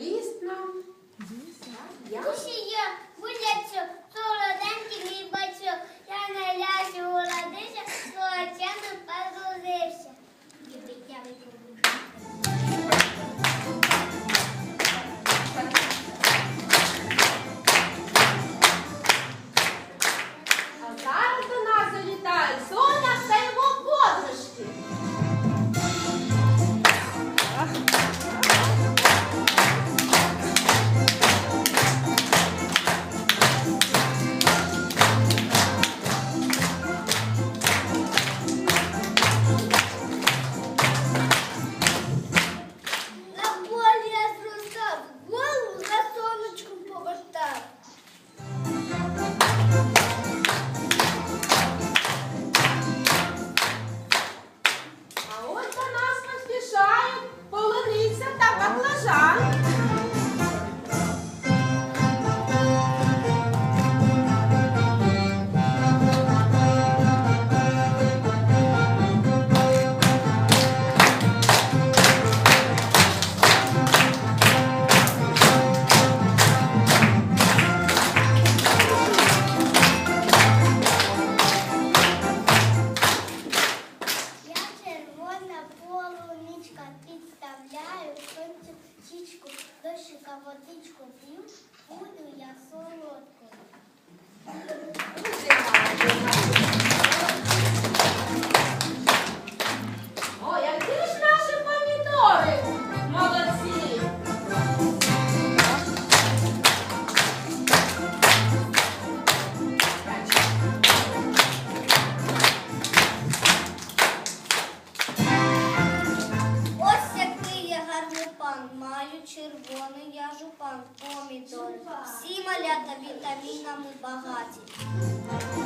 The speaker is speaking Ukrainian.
Wiesbaden. Tem que sentar, vai planejar. річку, дощика водичку п'ю, червоний, я жупан, помідор. Всі малята вітамінами багаті.